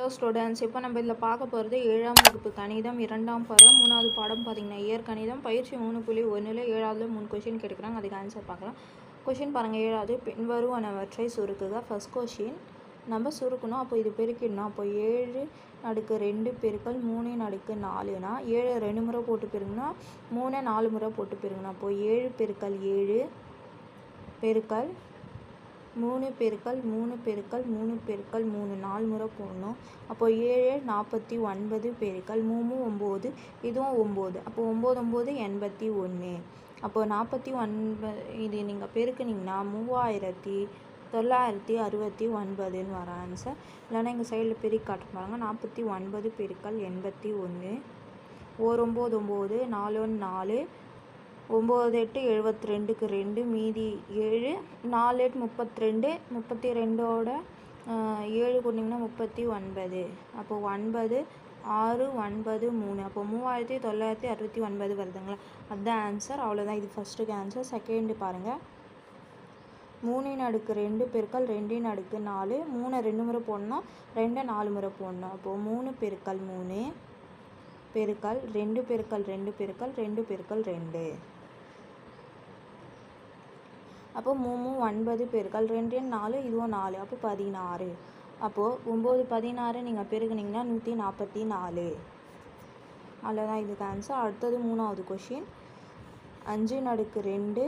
Hello students இப்போ நம்ம இதில் பார்க்க போகிறது ஏழாம் வகுப்பு கணிதம் இரண்டாம் பருவம் மூணாவது பாடம் பார்த்திங்கன்னா இயற்கணிதம் பயிற்சி மூணு புள்ளி ஒன்றில் ஏழாவதுல மூணு கொஷின் கேட்குறாங்க அதுக்கு ஆன்சர் பார்க்கலாம். கொஷின் பாருங்கள் ஏழாவது. பின்வருவனவற்றை சுருக்குக. ஃபர்ஸ்ட் கொஷின் நம்ம சுருக்கணும். அப்போ இது பெருக்கிடணும். அப்போ ஏழு நடுக்கு ரெண்டு பெருக்கல் மூணு நடுக்கு நாலுனா ஏழு ரெண்டு முறை போட்டு பெருங்கினா மூணு நாலு முறை போட்டு பெருங்கணும் அப்போது ஏழு பெருக்கல் ஏழு பெருக்கல் மூணு பெருக்கல் மூணு பெருக்கல் மூணு பெருக்கல் மூணு. நாலு முறை போடணும். அப்போது ஏழு நாற்பத்தி ஒன்பது பெருக்கல் மூணு ஒம்பது. இதுவும் ஒம்பது. அப்போ ஒம்பது ஒம்பது எண்பத்தி ஒன்று. அப்போ நாற்பத்தி ஒன்பது இது நீங்கள் பெருக்குனிங்கன்னா மூவாயிரத்தி தொள்ளாயிரத்தி அறுபத்தி ஒன்பதுன்னு வர ஆன்சர் இல்லைன்னா எங்கள் சைடில் பெருக்கி காட்ட பாருங்க. நாற்பத்தி ஒன்பது பெருக்கல் எண்பத்தி ஒன்று. ஓர் ஒம்பது ஒம்பது. நாலு ஒன்று நாலு. ஒம்பது எட்டு எழுபத்தி ரெண்டுக்கு ரெண்டு மீதி ஏழு நாலு எட்டு முப்பத்தி ரெண்டு முப்பத்தி ரெண்டோட ஏழு கொண்டிங்கன்னா முப்பத்தி ஒன்பது. அப்போது ஒன்பது ஆறு ஒன்பது மூணு. அப்போ மூவாயிரத்தி தொள்ளாயிரத்தி அறுபத்தி ஒன்பது வருதுங்களா? அதுதான் ஆன்சர் அவ்வளோதான் இது ஃபஸ்ட்டுக்கு ஆன்சர் செகண்டு பாருங்கள் மூணின் அடுக்கு ரெண்டு பெருக்கல் ரெண்டின் அடுக்கு நாலு. மூணை ரெண்டு முறை போடணும் ரெண்டை நாலு முறை போடணும். அப்போது மூணு பெருக்கல் மூணு பெருக்கல் ரெண்டு பெருக்கல் ரெண்டு பெருக்கல் ரெண்டு பெருக்கல் ரெண்டு. அப்போ மூணு ஒன்பது பெருக்கல் ரெண்டு நாலு இதுவும் நாலு அப்போ பதினாறு. அப்போது ஒம்பது பதினாறு நீங்கள் பெருகுனிங்கன்னா நூற்றி நாற்பத்தி நாலு. அவ்வளோதான் இதுக்கு ஆன்சர் அடுத்தது மூணாவது கொஷின் அஞ்சு நடுக்கு ரெண்டு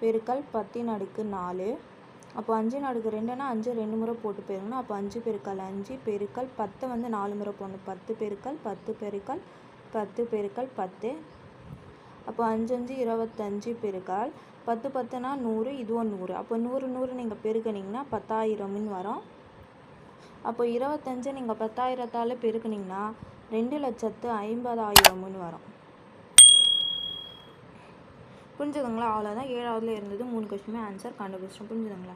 பெருக்கல் பத்து நடுக்கு நாலு. அப்போ அஞ்சு நடுக்கு ரெண்டுன்னா அஞ்சு ரெண்டு முறை போட்டு பெருக்கணும். அப்போ அஞ்சு பெருக்கல் அஞ்சு பெருக்கல் பத்தை வந்து நாலு முறை போடணும். பத்து பெருக்கல் பத்து பெருக்கல் பத்து பெருக்கல் பத்து. அப்போ அஞ்சு அஞ்சு இருபத்தஞ்சு பெருக்கால். பத்து பத்துனா நூறு இதுவும் நூறு. அப்போ நூறு நூறு நீங்கள் பெருக்கினீங்கன்னா பத்தாயிரம்னு வரும். அப்போ இருபத்தஞ்சு நீங்கள் பத்தாயிரத்தால் பெருக்குனிங்கன்னா ரெண்டு லட்சத்து ஐம்பதாயிரம்னு வரும். புரிஞ்சுதுங்களா? அவ்வளோதான் ஏழாவதுல இருந்தது மூணு கொஸ்டினுமே ஆன்சர் கண்டுபிடிச்சோம் புரிஞ்சுதுங்களா?